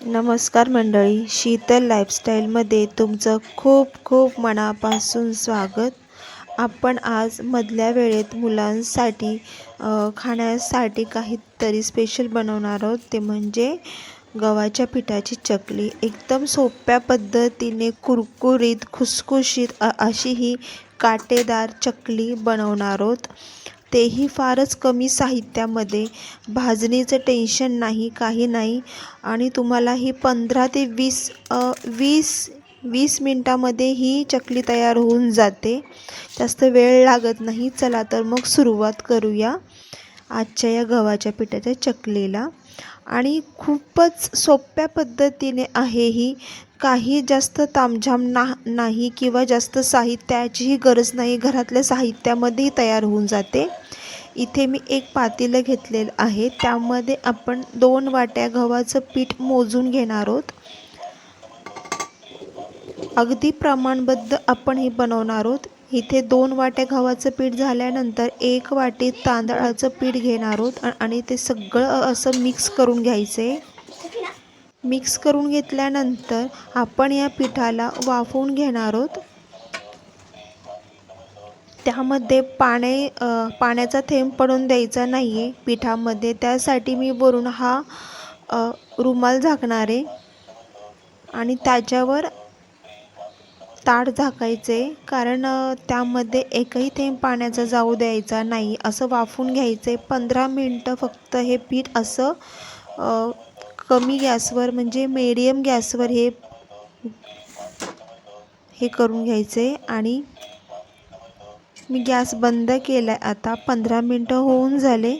नमस्कार मंडळी शीतल लाईफस्टाईलमध्ये तुमचं खूप खूप मनापासून स्वागत. आपण आज मधल्या वेळेत मुलांसाठी खाण्यासाठी काहीतरी स्पेशल बनवणार आहोत. ते म्हणजे गव्हाच्या पिठाची चकली. एकदम सोप्या पद्धतीने कुरकुरीत खुसखुशीत अशी ही काटेदार चकली बनवणार आहोत. तेही फारच कमी साहित्यामध्ये. भाजणीचं टेन्शन नाही काही नाही. आणि तुम्हाला ही पंधरा ते वीस वीस वीस मिनटामध्ये ही चकली तयार होऊन जाते. जास्त वेळ लागत नाही. चला तर मग सुरुवात करूया आजच्या या गव्हाच्या पिठाच्या चकलीला. आणि खूपच सोप्या पद्धतीने आहे ही. काही जास्त तामझाम ना नाही किंवा जास्त साहित्याचीही गरज नाही. घरातल्या साहित्यामध्येही तयार होऊन जाते. इथे मी एक पातेलं घेतलेलं आहे. त्यामध्ये आपण दोन वाट्या गव्हाचं पीठ मोजून घेणार आहोत. अगदी प्रमाणबद्ध आपण हे बनवणार आहोत. इथे दोन वाट्या गव्हाचं पीठ झाल्यानंतर एक वाटी तांदळाचं पीठ घेणार आहोत. आणि ते सगळं असं मिक्स करून घ्यायचं आहे मिक्स करून घेतल्यानंतर आपण या पिठाला वाफवून घेणार आहोत. त्यामध्ये पाणी पाण्याचा थेंब पडून द्यायचा नाही आहे पिठामध्ये. त्यासाठी मी वरून हा रुमाल झाकणार आहे. आणि त्याच्यावर ताट झाकायचे कारण त्यामध्ये एकही थेंब पाण्याचा जाऊ द्यायचा नाही. असं वाफून घ्यायचं आहे पंधरा मिनटं फक्त हे पीठ असं कमी गॅसवर म्हणजे मीडियम गॅसवर हे हे करून घ्यायचं आहे आणि मी गॅस बंद केला आहे आता पंधरा मिनटं होऊन झाले.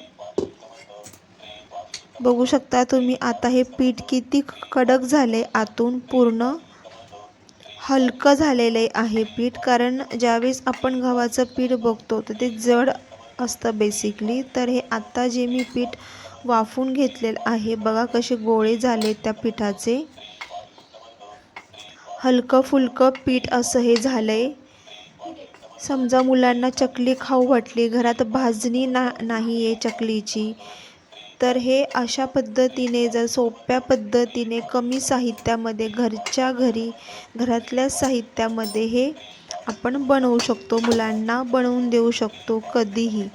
बघू शकता तुम्ही आता हे पीठ किती कडक झाले आतून पूर्ण हलकं झालेलं आहे पीठ. कारण ज्यावेळेस आपण गव्हाचं पीठ बघतो तर ते जड असतं बेसिकली तर हे आत्ता जे मी पीठ वाफून घेतलेलं आहे. बघा कसे गोळे झाले त्या पिठाचे. हलकं फुलकं पीठ असं हे झालं आहे समजा मुलांना चकली खाऊ वाटली. घरात भाजणी ना नाही आहे चकलीची. तर हे अशा पद्धतीने जर सोप्या पद्धतीने कमी साहित्यामध्ये घरच्या घरी घरातल्या साहित्यामध्ये हे आपण बनवू शकतो. मुलांना बनवून देऊ शकतो कधीही.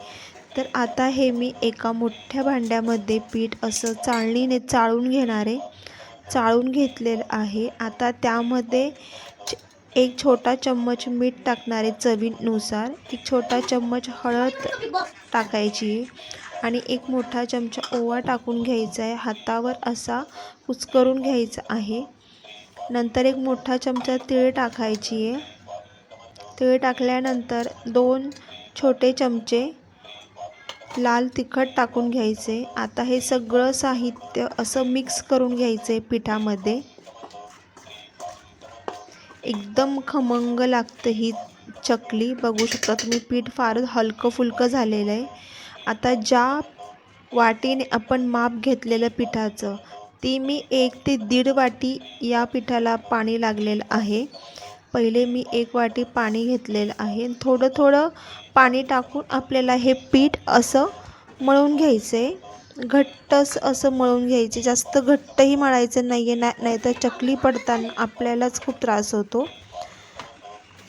तर आता हे मी एका मोठ्या भांड्यामध्ये पीठ असं चाळणीने चाळून घेणार आहे. चाळून घेतलेलं आहे. आता त्यामध्ये एक छोटा चम्मच मीठ टाकणारे चवीनुसार. एक छोटा चम्मच हळद टाकायची आणि एक मोठा चमचा ओवा टाकून घ्यायचा आहे. हातावर असा कुचकरून घ्यायचा आहे. नंतर एक मोठा चमचा तीळ टाकायची आहे. तीळ टाकल्यानंतर दोन छोटे चमचे लाल तिखट टाकून घ्यायचे. आता हे सगळं साहित्य असं मिक्स करून घ्यायचे पिठामध्ये. एकदम खमंग लागतं ही चकली. बघू शकता तुम्ही पीठ फारच हलकं फुलकं झालेलं आहे. आता ज्या वाटीने आपण माप घेतलेलं पिठाचं ती मी एक ते दीड वाटी या पिठाला पाणी लागलेलं आहे. पहिले मी एक वाटी पाणी घेतलेलं आहे. थोडं थोडं पाणी टाकून आपल्याला हे पीठ असं मळून घ्यायचं आहे घट्टच असं मळून घ्यायचे. जास्त घट्टही मळायचं नाही आहे ना नाहीतर चकली पडताना आपल्यालाच खूप त्रास होतो.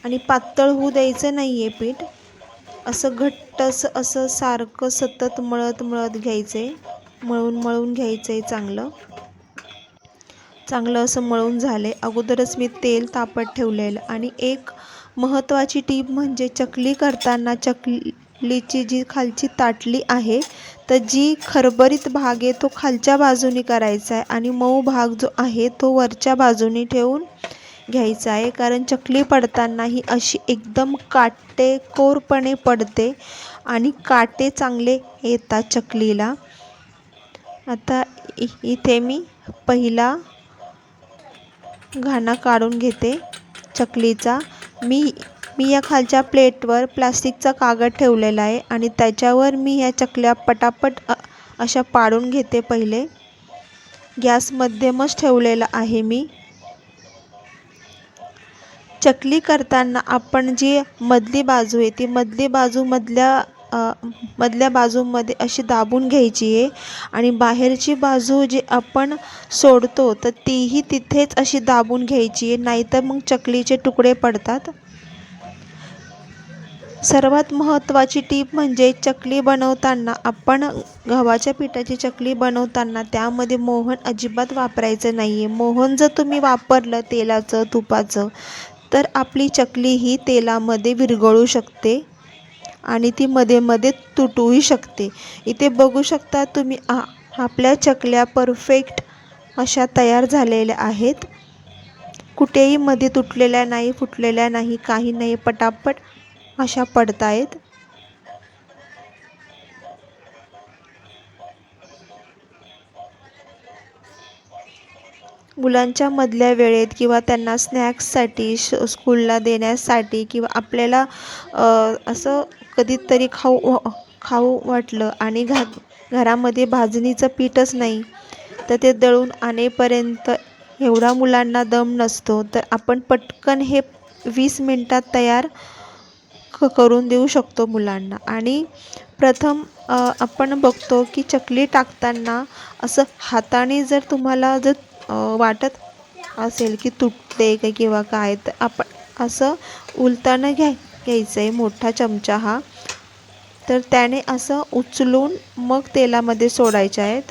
आणि पातळ होऊ द्यायचं नाही आहे पीठ. असं घट्टस असं सारखं सतत मळत मळत घ्यायचं आहे मळून मळून घ्यायचं आहे चांगलं. चांगलं असं मळून झाले. अगोदरच मी तेल तापत ठेवलेलं. आणि एक महत्त्वाची टीप म्हणजे चकली करताना चकलीची जी खालची ताटली आहे तर जी खरबरीत भाग आहे तो खालच्या बाजूने करायचा आहे. आणि मऊ भाग जो आहे तो वरच्या बाजूने ठेवून घ्यायचा आहे. कारण चकली पडताना ही अशी एकदम काटेकोरपणे पडते आणि काटे चांगले येतात चकलीला. आता इथे मी पहिला घाणा काढून घेते चकलीचा. मी मी या खालच्या प्लेटवर प्लास्टिकचा कागद ठेवलेला आहे आणि त्याच्यावर मी ह्या चकल्या पटापट अशा पाडून घेते पहिले. गॅस मध्यमच ठेवलेला आहे मी. चकली करताना आपण जी मधली बाजू आहे ती मधली बाजू मधल्या मधल्या बाजूमध्ये अशी दाबून घ्यायची आहे. आणि बाहेरची बाजू जी आपण सोडतो तर तीही तिथेच अशी दाबून घ्यायची आहे. नाहीतर मग चकलीचे तुकडे पडतात. सर्वात महत्त्वाची टीप म्हणजे चकली बनवताना आपण गव्हाच्या पिठाची चकली बनवताना त्यामध्ये मोहन अजिबात वापरायचं नाही आहे मोहन जर तुम्ही वापरलं तेलाचं तुपाचं तर आपली चकली ही तेलामध्ये विरघळू शकते. आणि ती मध्ये मध्ये तुटूही शकते. इथे बघू शकता तुम्ही आ आपल्या चकल्या परफेक्ट अशा तयार झालेल्या आहेत. कुठेही मध्ये तुटलेल्या नाही फुटलेल्या नाही काही नाही पटापट अशा पडतायत. मुलांच्या मधल्या वेळेत किंवा त्यांना स्नॅक्ससाठी श स्कूलला देण्यासाठी किंवा आपल्याला असं कधीतरी खाऊ खाऊ वाटलं आणि घा घरामध्ये भाजणीचं पीठच नाही तर ते दळून आणेपर्यंत एवढा मुलांना दम नसतो. तर आपण पटकन हे वीस मिनटात तयार क करून देऊ शकतो मुलांना. आणि प्रथम आपण बघतो की चकली टाकताना असं हाताने जर तुम्हाला जर वाटत असेल की तुटते का किंवा काय तर आपण असं उलतानं घ्याय घ्यायचं आहे मोठा चमचा हा. तर त्याने असं उचलून मग तेलामध्ये सोडायचे आहेत.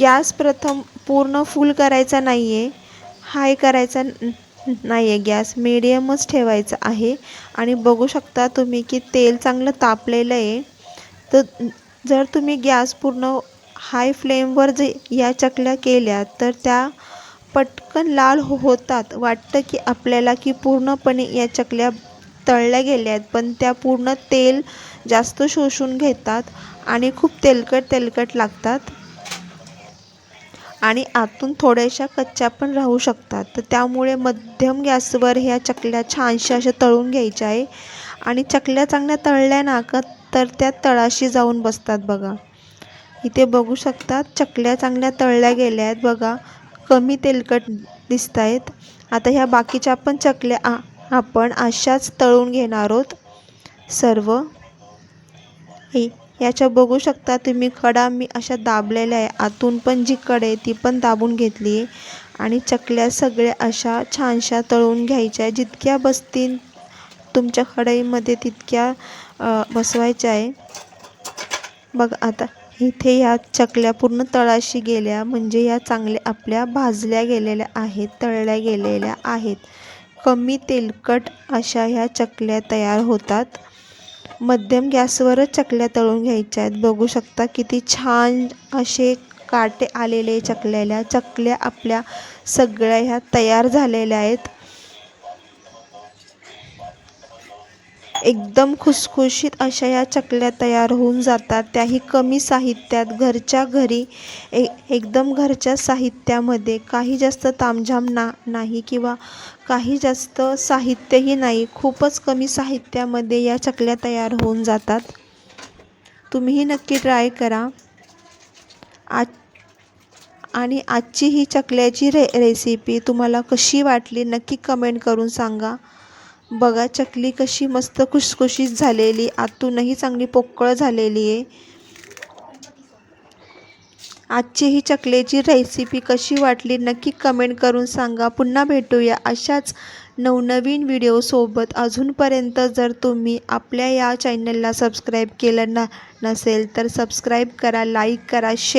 गॅस प्रथम पूर्ण फुल करायचा नाही आहे हाय करायचा नाही आहे गॅस मिडियमच ठेवायचा आहे. आणि बघू शकता तुम्ही की तेल चांगलं तापलेलं आहे. तर जर तुम्ही गॅस पूर्ण हाय फ्लेमवर जे या चकल्या केल्या तर त्या पटकन लाल हो होतात. वाटतं की आपल्याला की पूर्णपणे या चकल्या तळल्या गेल्या आहेत पण त्या पूर्ण तेल जास्त शोषून घेतात आणि खूप तेलकट तेलकट लागतात. आणि आतून थोड्याशा कच्च्या पण राहू शकतात. तर त्यामुळे मध्यम गॅसवर ह्या चकल्या छानशा अशा तळून घ्यायच्या आहे. आणि चकल्या चांगल्या तळल्या ना का तर त्या तळाशी जाऊन बसतात बघा. इथे बघू शकता चकल्या चांगल्या तळल्या गेल्या आहेत बघा. कमी तेलकट दिसत आहेत आता ह्या बाकीच्या पण चकल्या आ आपण अशाच तळून घेणार आहोत. सर्व. हे याच्या बघू शकता तुम्ही कडा मी अशा दाबलेल्या आहे. आतून पण जी कड आहे ती पण दाबून घेतली आहे. आणि चकल्या सगळ्या अशा छानशा तळून घ्यायच्या आहे जितक्या बसतील तुमच्या कढईमध्ये तितक्या बसवायच्या आहे. बघ आता इथे या चकल्या पूर्ण तळाशी गेल्या म्हणजे या चांगल्या आपल्या भाजल्या गेलेल्या आहेत तळल्या गेलेल्या आहेत. कमी तेलकट अशा ह्या चकल्या तयार होतात. मध्यम गॅसवरच चकल्या तळून घ्यायच्या आहेत. बघू शकता किती छान असे काटे आलेले चकल्याला. चकल्या आपल्या सगळ्या ह्या तयार झालेल्या आहेत. एकदम खुसखुशीत अशा या चकल्या तयार होऊन जातात. त्याही कमी साहित्यात घरच्या घरी ए एकदम घरच्या साहित्यामध्ये. काही जास्त तामझाम ना नाही किंवा काही जास्त साहित्यही नाही खूपच कमी साहित्यामध्ये या चकल्या तयार होऊन जातात. तुम्हीही नक्की ट्राय करा. आज आणि आजची ही चकल्याची रे रेसिपी तुम्हाला कशी वाटली नक्की कमेंट करून सांगा. बघा चकली कशी मस्त खुशखुशीत झालेली आतूनही चांगली पोकळ झालेली आहे. आजची ही चकलेची रेसिपी कशी वाटली नक्की कमेंट करून सांगा. पुन्हा भेटूया अशाच नवनवीन व्हिडिओसोबत अजूनपर्यंत जर तुम्ही आपल्या या चॅनलला सबस्क्राईब केलं ना नसेल तर सबस्क्राईब करा लाईक करा शेअर